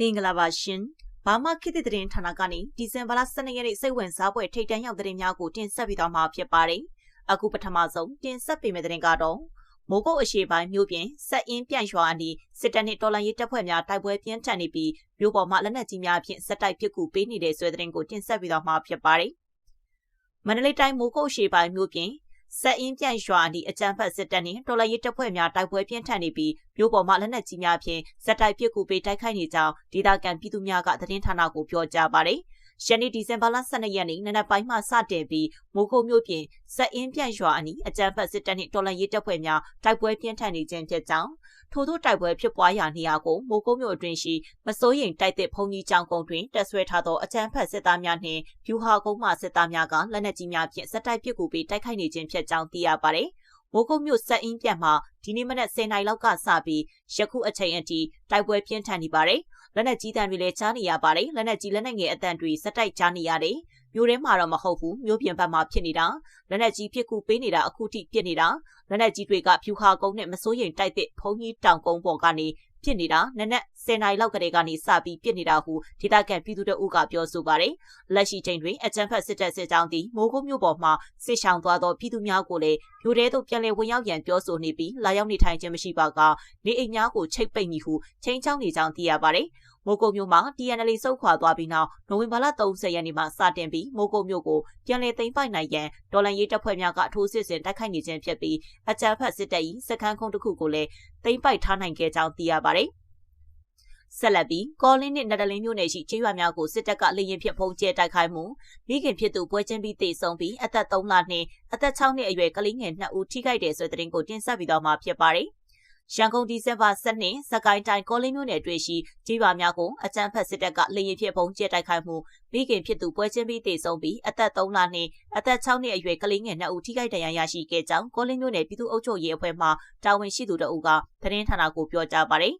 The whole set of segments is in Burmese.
မင်္ဂလာပါရှင်။ဘာမှခေတ်သစ်သတင်းဌာနကနေဒီဇင်ဘာလ12ရက်နေ့စိတ်ဝင်စားပွဲထိတ်တန့်ရောက်သတင်းများကိုတင်ဆက်ပေးသွားမှာဖြစ်ပါတယ်။အခုပထမဆုံးတင်ဆက်ပေးမယ့်သတင်းကတော့မိုးကုတ်အရှိပိုင်းမြို့ပြင်စက်အင်းပြန့်ရွာအနီးစစ်တပ်နဲ့တော်လှန်ရေးတပ်ဖွဲ့များတိုက်ပွဲပြင်းထန်နေပြီးမြို့ပေါ်မှာလက်နက်ကြီးများဖြင့်စက်တိုက်ပစ်ကူပေးနေတဲ့ဆွဲသတင်းကိုတင်ဆက်ပေးသွားမှာဖြစ်ပါတယ်။မန္တလေးတိုင်းမိုးကုတ်အရှိပိုင်းမြို့ပြင် စက်အင်းပြန့်ရွာအနီးအကြမ်းဖက်စစ်တပ်နှင့်တော်လှန်ရေးတပ်ဖွဲ့များတိုက်ပွဲပြင်းထန်နေပြီးမြို့ပေါ်မှာလက်နက်ကြီးများဖြင့်စက်တိုက်ပစ်ကူပေးတိုက်ခိုက်နေကြောင်းဒေသခံပြည်သူများကသတင်းဌာနကိုပြောကြားပါတယ်။ ယနေ့ဒီဇင်ဘာလ12ရက်နေ့နနက်ပိုင်းမှစတင်ပြီးမိုးကုတ်မြို့ပြင်စက်အင်းပြန့်ရွာအနီးအကြမ်းဖက်စစ်တပ်နှင့်တော်လှန်ရေးတပ်ဖွဲ့များတိုက်ပွဲပြင်းထန်နေခြင်းဖြစ်ကြောင်းထို့သောတိုက်ပွဲဖြစ်ပွားရာနေရာကိုမိုးကုတ်မြို့အတွင်းရှိမစိုးရိမ်တိုက်တဲ့ဘုံကြီးကျောင်းကုန်းတွင်တက်ဆွဲထားသောအကြမ်းဖက်စစ်သားများနှင့်ဖြူဟာကုန်းမှစစ်သားများကလက်နက်ကြီးများဖြင့်စက်တိုက်ပစ်ကူပြီးတိုက်ခိုက်နေခြင်းဖြစ်ကြောင်းသိရပါတယ်။ မိုးကုတ်မြို့စက်အင်းပြတ်မှာဒီနေ့မနက်10:00နာရီလောက်ကစပြီးယခုအချိန်အထိတိုက်ပွဲပြင်းထန်နေပါတယ်။လက်နက်ကြီးတံတွေလည်းကြားနေရပါတယ်။လက်နက်ကြီးလက်နက်ငယ်အတန်တွေစက်တိုက်ကြားနေရတယ်။မြို့ထဲမှာတော့မဟုတ်ဘူးမြို့ပြင်ဘက်မှာဖြစ်နေတာလက်နက်ကြီးဖြစ်ကူပေးနေတာအခုထိဖြစ်နေတာလက်နက်ကြီးတွေကဖြူခါကုန်းနဲ့မစိုးရိမ်တိုက်တဲ့ဖုံကြီးတောင်ကုန်းပေါ်ကနေ ဖြစ်နေတာနနက်10နာရီလောက်ကလေးကနေစပြီးပြစ်နေတာဟုဒေသခံပြည်သူတို့ကပြောဆိုပါတယ်။လက်ရှိချိန်တွင်အကြမ်းဖက်စစ်တပ်စစ်ကြောင်းသည်မိုးကုတ်မြို့ပေါ်မှစစ်ဆောင်သွားသောပြည်သူများကိုလည်းမြို့ထဲသို့ပြန်လည်ဝင်ရောက်ရန်ပြောဆိုနေပြီးလာရောက်နေထိုင်ခြင်းမရှိပါကနေအိမ်များကိုချိတ်ပိတ်မိဟုချိန်ချောင်းနေကြောင်းသိရပါတယ်။ မိုးကုတ်မြို့မှာ TNL စုခွာသွားပြီးနောက်နိုဝင်ဘာလ30ရက်နေ့မှာစတင်ပြီးမိုးကုတ်မြို့ကိုပြန်လည်သိမ်းပိုက်နိုင်ရန်ဒေါ်လာရေးတပ်ဖွဲ့များကအထိုးစစ်ဆင်တိုက်ခိုက်နေခြင်းဖြစ်ပြီးအကြမ်းဖက်စစ်တပ်၏စခန်းကုန်းတစ်ခုကိုလည်းသိမ်းပိုက်ထားနိုင်ခဲ့ကြောင်းသိရပါတယ်။ဆက်လက်ပြီးကောလင်းနှင့်နဒလင်းမြို့နယ်ရှိကျေးရွာများကိုစစ်တပ်ကလေရင်ဖြင့်ဖုံးကျဲတိုက်ခိုက်မှုမိခင်ဖြစ်သူပွဲချင်းပြီးတေဆုံးပြီးအသက်3လနှင့်အသက်6နှစ်အရွယ်ကလေးငယ်2ဦးထိခိုက်တယ်ဆိုတဲ့သတင်းကိုတင်ဆက်ပြီးတော့မှာဖြစ်ပါတယ်။ ရန်ကုန်ဒီဇင်ဘာ7နှစ်စကိုင်းတိုင်းကောလင်းမြို့နယ်တွေ့ရှိကြီးပါများကိုအကြမ်းဖက်စစ်တပ်ကလေရင်ဖြစ်ပုံကျဲတိုက်ခိုက်မှုမိခင်ဖြစ်သူပွဲချင်းပြီးတေဆုံးပြီးအသက်3လနှင့်အသက်6နှစ်အရွယ်ကလေးငယ်2ဦးထိခိုက်ဒဏ်ရာရရှိခဲ့ကြောင်းကောလင်းမြို့နယ်ပြည်သူ့အုပ်ချုပ်ရေးအဖွဲ့မှတာဝန်ရှိသူတို့ကသတင်းဌာနကိုပြောကြားပါတယ်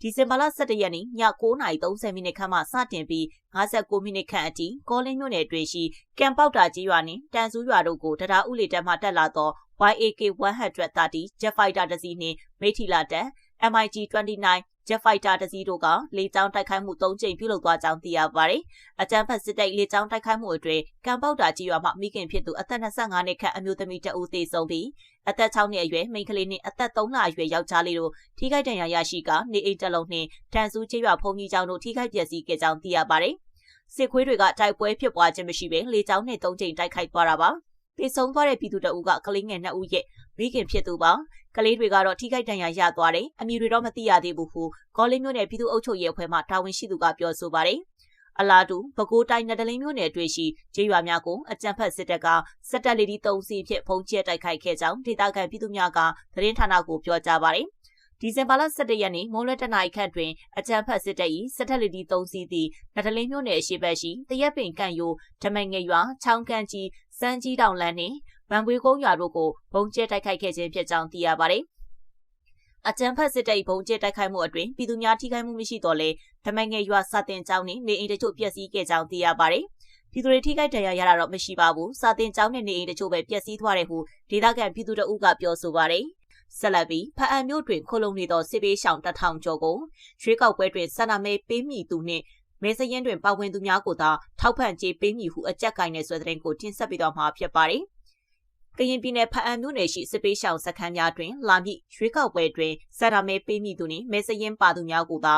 ဒီဇင်ဘာလ17ရက်နေ့ည9:30မိနစ်ခန့်မှစတင်ပြီး59မိနစ်ခန့်အထိကောလင်းမြို့နယ်တွင်ရှိကံပေါက်တာကြီးရွာနှင့်တန်ဆူးရွာတို့ကိုတရားဥလေတပ်မှတက်လာသော YAK130 Jet Fighter တစ်စီးနှင့်မိထီလာတပ် MiG-29 Jet Fighter တစ်စီးတို့ကလေကြောင်းတိုက်ခိုက်မှု၃ကြိမ်ပြုလုပ်သွားကြောင်းသိရပါတယ်။အကြမ်းဖက်စစ်တပ်လေကြောင်းတိုက်ခိုက်မှုအတွင်းကံပေါက်တာကြီးရွာမှမိခင်ဖြစ်သူအသက်25နှစ်ခန့်အမျိုးသမီးတဦးသေဆုံးပြီးအသက်6နှစ်အရွယ်မိန်းကလေးနှင့်အသက်3လအရွယ်ယောက်ျားလေးတို့ထိခိုက်ဒဏ်ရာရရှိကနေအိမ်တလုံးနှင့်တန်ဆူးချေးရွာဖုန်ကြီးကျောင်းတို့ထိခိုက်ပျက်စီးခဲ့ကြောင်းသိရပါတယ်။စစ်ခွေးတွေကတိုက်ပွဲဖြစ်ပွားခြင်းမရှိဘဲလေကြောင်းနဲ့၃ကြိမ်တိုက်ခိုက်သွားတာပါ။ တေဆုံးသွားတဲ့ပြည်သူတအုပ်ကကလေးငယ်နှစ်ဦးရဲ့မိခင်ဖြစ်သူပါကလေးတွေကတော့ထိခိုက်ဒဏ်ရာရသွားတယ်အမည်တွေတော့မသိရသေးဘူးဟုကောလင်းမြို့နယ်ပြည်သူ့အုပ်ချုပ်ရေးအဖွဲ့မှတာဝန်ရှိသူကပြောဆိုပါတယ်အလာတူပဲခူးတိုင်းနဒလင်းမြို့နယ်အတွင်းရှိကျေးရွာများကိုအကြမ်းဖက်စစ်တပ်ကစက်တပ်လေဒီ၃စီးဖြင့်ဖုံးကျဲတိုက်ခိုက်ခဲ့ကြောင်းဒေသခံပြည်သူများကသတင်းဌာနကိုပြောကြားပါတယ်။ ဒီဇင်ဘာလ17ရက်နေ့မိုးလွဲတနာရီခန့်တွင်အကြမ်းဖက်စစ်တပ်၏စစ်တပ်လက်ဒီ3စီးသည့်နတလင်းမြို့နယ်အရှိဘက်ရှိတရက်ပင်ကန့်ယိုဓမငယ်ရွာချောင်းကန်ကြီးစမ်းကြီးတောင်လန်းနှင့်ဗန်ပွေကုန်းရွာတို့ကိုဘုံကျဲတိုက်ခိုက်ခဲ့ခြင်းဖြစ်ကြောင်းသိရပါသည်အကြံဖက်စစ်တပ်ဘုံကျဲတိုက်ခိုက်မှုအတွင်းပြည်သူများထိခိုက်မှုမရှိတော့လဲဓမငယ်ရွာစာတင်ကျောင်းနှင့်နေအိမ်တချို့ပျက်စီးခဲ့ကြောင်းသိရပါတယ်။ပြည်သူတွေထိခိုက်ဒဏ်ရာရတာတော့မရှိပါဘူး။စာတင်ကျောင်းနဲ့နေအိမ်တချို့ပဲပျက်စီးသွားတယ်ဟုဒေသခံပြည်သူတို့ကပြောဆိုပါတယ်။ ဆက်လက်ပြီးဖအံမြို့တွင်ခိုလုံနေသောစစ်ပေးရှောင်တထောင်ကျော်ကိုရွေးကောက်ပွဲတွင်ဆန္ဒမဲပေးမိသူနှင့်မဲစရင်တွင်ပါဝင်သူများကိုသာထောက်ပံ့ကြေးပေးမိဟုအကြက်ကိုင်းတဲ့ဆွဲတဲ့ကိုတင်ဆက်ပြီးတော့မှာဖြစ်ပါတယ်။ကရင်ပြည်နယ်ဖအံမြို့နယ်ရှိစစ်ပေးရှောင်စခန်းများတွင်လာမည့်ရွေးကောက်ပွဲတွင်ဆန္ဒမဲပေးမိသူနှင့်မဲစရင်ပါသူများကိုသာ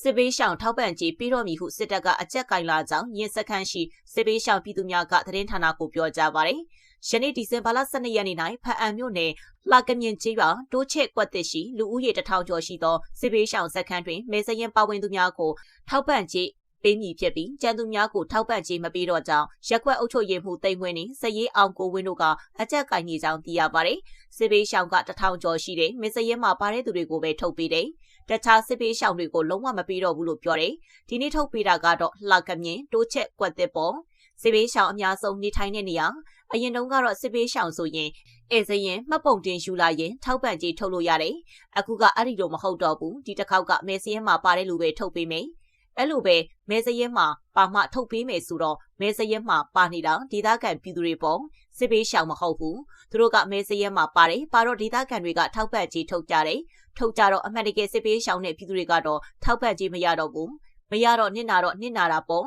စစ်ပေးရှောင်ထောက်ပံ့ကြေးပေးတော်မူဟုစစ်တပ်ကအကြက်ကင်လာကြောင်းရင်းစခန်းရှိစစ်ပေးရှောင်ပြည်သူများကသတင်းဌာနကိုပြောကြားပါတယ်။ယနေ့ဒီဇင်ဘာလ12ရက်နေ့၌ဖအံမြို့နယ်လာကမြင်ကျေးရွာတိုးချဲ့ကွက်သစ်ရှိလူဦးရေတထောင်ကျော်ရှိသောစစ်ပေးရှောင်စခန်းတွင်မဲစရင်ပါဝင်သူများကိုထောက်ပံ့ကြေးပေးမည်ဖြစ်ပြီးကျန်သူများကိုထောက်ပံ့ကြေးမပေးတော့ကြောင်းရက်ကွက်အုပ်ချုပ်ရေးမှူးတိမ်ဝင်းနှင့်စရေးအောင်ကိုဝင်းတို့ကအကြက်ကင်နေကြောင်းသိရပါတယ်။စစ်ပေးရှောင်ကတထောင်ကျော်ရှိတဲ့မစရင်မှာပါတဲ့သူတွေကိုပဲထုတ်ပေးတယ်။ တခြားစစ်ပေးရှောင်တွေကိုလုံးဝမပေးတော့ဘူးလို့ပြောတယ်။ဒီနေ့ထုတ်ပေးတာကတော့လှကမြင်တိုးချက်ကွက်သစ်ပေါ်စစ်ပေးရှောင်အများဆုံးနေထိုင်တဲ့နေရာအရင်တုန်းကတော့စစ်ပေးရှောင်ဆိုရင်အဲစရင်မှတ်ပုံတင်ယူလာရင်ထောက်ပံ့ကြေးထုတ်လို့ရတယ်အခုကအဲ့ဒီလိုမဟုတ်တော့ဘူးဒီတစ်ခေါက်ကမဲစရင်မှာပါတဲ့လူပဲထုတ်ပေးမယ်အဲ့လိုပဲမဲစရင်မှာပါမှထုတ်ပေးမယ်ဆိုတော့မဲစရင်မှာပါနေတာဒေသခံပြည်သူတွေပေါ့စစ်ပေးရှောင်မဟုတ်ဘူး သူတို့ကမဲစရင်မှာပါတယ်ပါတော့ဒေသခံတွေကထောက်ပံ့ကြေးထုတ်ကြတယ်ထုတ်ကြတော့အမှန်တကယ်စစ်ပေးရှောင်တဲ့ပြည်သူတွေကတော့ထောက်ပံ့ကြေးမရတော့ဘူးမရတော့နစ်နာတော့နစ်နာတာပေါ့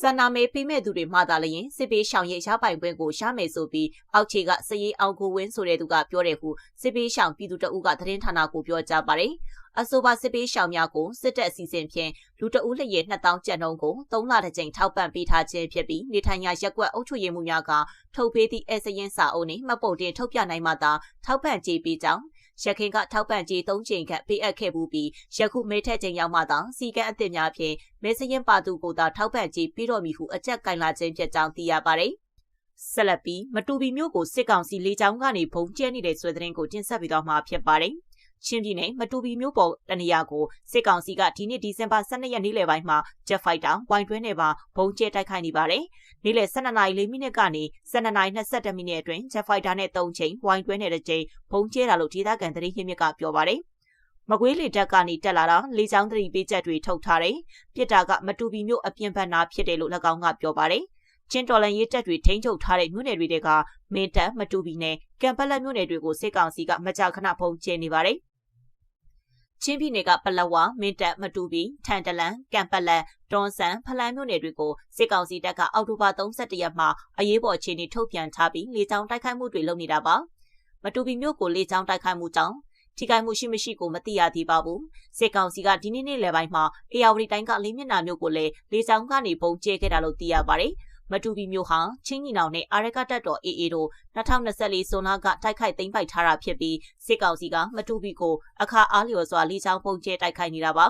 ဆန္နာမေပေးမဲ့သူတွေမှသာလျင်စစ်ပေးရှောင်ရဲ့ရပိုင်ပွဲကိုရမယ်ဆိုပြီးအောက်ခြေကစရေးအောင်ကိုဝင်းဆိုတဲ့သူကပြောတယ်ဟုစစ်ပေးရှောင်ပြည်သူတအုပ်ကသတင်းဌာနကိုပြောကြားပါတယ် အဆိုပါစစ်ပေးရှောင်များကိုစစ်တပ်အစီအစဉ်ဖြင့်လူတအုပ်လျက်2000ကျပ်နှုန်းကို3လတစ်ကြိမ်ထောက်ပံ့ပေးထားခြင်းဖြစ်ပြီးနေထိုင်ရာရက်ကွက်အုပ်ချုပ်ရေးမှုများကထုတ်ပေးသည့်အဲစရင်စာအုပ်နှင့်မှတ်ပုံတင်ထုတ်ပြနိုင်မှသာထောက်ပံ့ကြေးပေးကြောင်းရခင်ကထောက်ပံ့ကြေး၃ချိန်ခန့်ပေးအပ်ခဲ့မှုပြီးယခုမဲထက်ချိန်ရောက်မှသာစီကံအသစ်များဖြင့်မဲစရင်ပါသူကိုသာထောက်ပံ့ကြေးပြီးတော့မည်ဟုအကြက်ကင်လာခြင်းဖြစ်ကြောင်းသိရပါတယ်။ဆက်လက်ပြီးမတူပီမျိုးကိုစစ်ကောင်စီလေးချောင်းကနေဘုံကျဲနေတဲ့ဆွေသတင်းကိုတင်ဆက်ပေးသွားမှာဖြစ်ပါတယ်။ ချင်းပြည်နယ်မတူပီမြို့ပေါ်တနေရာကိုစစ်ကောင်စီကဒီနှစ်ဒီဇင်ဘာ12ရက်နေ့လယ်ပိုင်းမှာ Jet Fighter ဝိုင်တွဲနဲ့ပါဘုံကျဲတိုက်ခိုက်နေပါတယ်။နေ့လယ်12နာရီ4မိနစ်ကနေ12နာရီ22မိနစ်အတွင်း Jet Fighter နဲ့3ချိန်ဝိုင်တွဲနဲ့တစ်ချိန်ဘုံကျဲတာလို့ဒေသခံသတင်းရင်းမြစ်ကပြောပါတယ်။မကွေးလေတက်ကနေတက်လာတာလေချောင်းသတိပေးချက်တွေထုတ်ထားတယ်။ပြစ်တာကမတူပီမြို့အပြင်ဘက်နာဖြစ်တယ်လို့၎င်းကပြောပါတယ်။ချင်းတော်လန်ရေးတက်တွေထိန်းချုပ်ထားတဲ့မြို့နယ်တွေကမင်းတပ်မတူပီနဲ့ကံပလက်မြို့နယ်တွေကိုစစ်ကောင်စီကမကြာခဏဖုံးကျဲနေပါတယ် ချင်းပြည်နယ်ကပလဝမင်းတပ်မတူပီထန်တလန်ကံပလန်တွန်ဆန်ဖလန်းမြို့နယ်တွေကိုစစ်ကောင်စီတပ်ကအောက်တိုဘာ31ရက်မှာအရေးပေါ်အခြေအနေထုတ်ပြန်ထားပြီးလေကြောင်းတိုက်ခိုက်မှုတွေလုပ်နေတာပါမတူပီမြို့ကိုလေကြောင်းတိုက်ခိုက်မှုကြောင့်ထိခိုက်မှုရှိမရှိကိုမသိရသေးပါဘူးစစ်ကောင်စီကဒီနေ့နေ့လယ်ပိုင်းမှာအေယာဝတီတိုင်းကလေးမျက်နှာမြို့ကိုလည်းလေကြောင်းကနေပုံကျဲခဲ့တာလို့သိရပါတယ် မတူပီမျိုးဟာချင်းညီနောင်နဲ့အာရကတက်တော် AA တို့2024ဇွန်လကတိုက်ခိုက်သိမ်းပိုက်ထားတာဖြစ်ပြီးစစ်ကောင်စီကမတူပီကိုအခါအားလျော်စွာလေးချောင်းပုံကျဲတိုက်ခိုက်နေတာပါ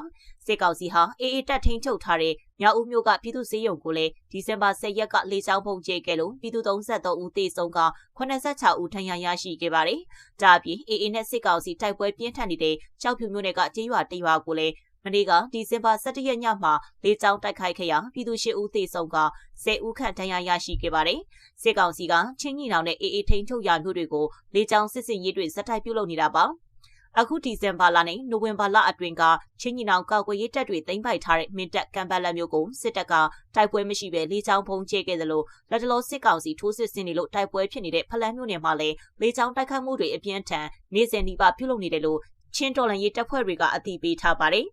စစ်ကောင်စီဟာ AA တပ်ထိန်ချုပ်ထားတဲ့မြောက်ဦးမြို့ကပြည်သူ့စေယုံကိုလည်းဒီဇင်ဘာ10ရက်ကလေးချောင်းပုံကျဲခဲ့လို့ပြည်သူ33ဦးသေဆုံးက86ဦးထဏ်ရာရရှိခဲ့ပါတယ်။ဒါအပြင် AA နဲ့စစ်ကောင်စီတိုက်ပွဲပြင်းထန်နေတဲ့ကြောက်ဖြူမြို့နယ်ကကျေးရွာတရွာကိုလည်း မနေ့ကဒီဇင်ဘာ17ရက်ညမှာလေကြောင်းတိုက်ခိုက်ခဲ့ရာပြည်သူရှိဦးသေဆုံးက10ဦးခန့်ဒဏ်ရာရရှိခဲ့ပါတယ်။စစ်ကောင်စီကချင်းညီနောင်နဲ့အေအေထိန်ထုတ်ရာမျိုးတွေကိုလေကြောင်းစစ်စင်ရေးတွေဇက်တိုက်ပြုလုပ်နေတာပါ။အခုဒီဇင်ဘာလနဲ့နိုဝင်ဘာလအတွင်းကချင်းညီနောင်ကောက်ွယ်ရေးတပ်တွေသိမ်းပိုက်ထားတဲ့မင်းတပ်ကံပတ်လက်မျိုးကိုစစ်တပ်ကတိုက်ပွဲမရှိဘဲလေကြောင်းဖုံးကျဲခဲ့သလိုလက်တလောစစ်ကောင်စီထိုးစစ်ဆင်နေလို့တိုက်ပွဲဖြစ်နေတဲ့ဖလန်းမျိုးနယ်မှာလည်းလေကြောင်းတိုက်ခိုက်မှုတွေအပြင်းထန်နေစဉ်ဒီပါပြုလုပ်နေတယ်လို့ချင်းတော်လန်ရေးတပ်ဖွဲ့တွေကအသိပေးထားပါတယ်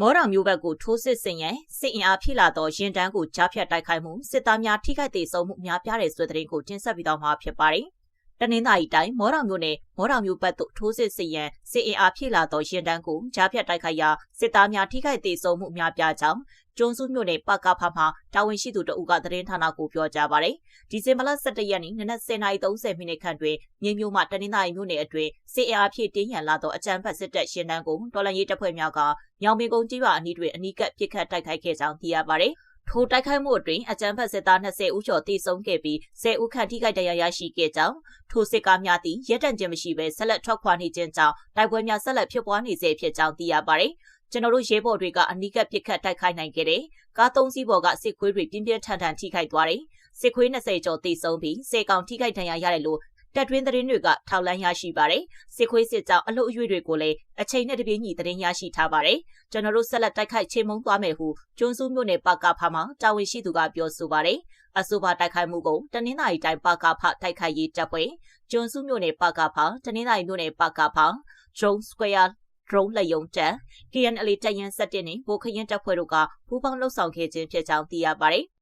မော်တော်မျိုးဘက်ကိုထိုးစစ်ဆင်ရန်စစ်အင်အားဖြစ်လာသောရင်တန်းကိုကြားဖြတ်တိုက်ခိုက်မှုစစ်သားများထိခိုက်သေးဆုံးမှုများပြားတဲ့ဆွေးသတင်းကိုတင်ဆက်ပြီးတော့မှာဖြစ်ပါတယ်။တနင်္သာရီတိုင်းမော်တော်မျိုးနဲ့မော်တော်မျိုးဘက်သို့ထိုးစစ်ဆင်ရန်စစ်အင်အားဖြစ်လာသောရင်တန်းကိုကြားဖြတ်တိုက်ခိုက်ရာစစ်သားများထိခိုက်သေးဆုံးမှုများပြားကြောင်း ကျွန်းစုမြို့နယ်ပကဖမှာတာဝန်ရှိသူတအုပ်ကသတင်းဌာနကိုပြောကြားပါတယ်။ဒီဇင်ဘာလ17ရက်နေ့နနက်10:30မိနစ်ခန့်တွင်မြေမျိုးမှတနင်္သာရီမြို့နယ်အတွင်းစစ်အားဖြည့်တင်းရန်လာသောအကြမ်းဖက်စစ်တပ်ရှင်တန်းကိုတော်လှန်ရေးတပ်ဖွဲ့များကညောင်ပင်ကုန်းကြီးပါအနီးတွင်အနီးကပ်ပစ်ခတ်တိုက်ခိုက်ခဲ့ကြောင်းသိရပါတယ်။ထိုတိုက်ခိုက်မှုအတွင်းအကြမ်းဖက်စစ်သား20ဦးကျော်တိစုံခဲ့ပြီး10ဦးခန့်ထိခိုက်ဒဏ်ရာရရှိခဲ့ကြောင်းထိုစစ်ကားများသည်ရဲတံခြင်းမရှိဘဲဆက်လက်ထွက်ခွာနေခြင်းကြောင့်တိုက်ပွဲများဆက်လက်ဖြစ်ပွားနေစေဖြစ်ကြောင်းသိရပါတယ်။ ကျွန်တော်တို့ရဲဘော်တွေကအနီးကပ်ပစ်ခတ်တိုက်ခိုက်နိုင်ခဲ့တယ်။ကားသုံးစီးပေါ်ကစစ်ခွေးတွေပြင်းပြင်းထန်ထန်ထိခိုက်သွားတယ်။စစ်ခွေး20ကျော်တိစုံပြီးစေကောင်ထိခိုက်ဒဏ်ရာရတယ်လို့တက်တွင်းသတင်းတွေကထောက်လန်းရရှိပါတယ်။စစ်ခွေးစစ်ကြောင်းအလို့အရွေတွေကိုလည်းအချိန်နဲ့တပြေးညီသတင်းရရှိထားပါတယ်။ကျွန်တော်တို့ဆက်လက်တိုက်ခိုက်ချိန်မုံသွားမယ်ဟုကျွန်းစုမြို့နယ်ပကဖမှာတာဝန်ရှိသူကပြောဆိုပါတယ်။အဆိုပါတိုက်ခိုက်မှုကိုတနင်္သာရီတိုင်းပကဖတိုက်ခိုက်ရေးတပ်ဖွဲ့ကျွန်းစုမြို့နယ်ပကဖတနင်္သာရီမြို့နယ်ပကဖ Drone Square drone လက်ယုံတပ် KNL တပ်ရင်း7နဲ့ဗိုလ်ခရင်တပ်ဖွဲ့တို့ကပူးပေါင်းလှုပ်ဆောင်ခဲ့ခြင်းဖြစ်ကြောင်းသိရပါတယ်။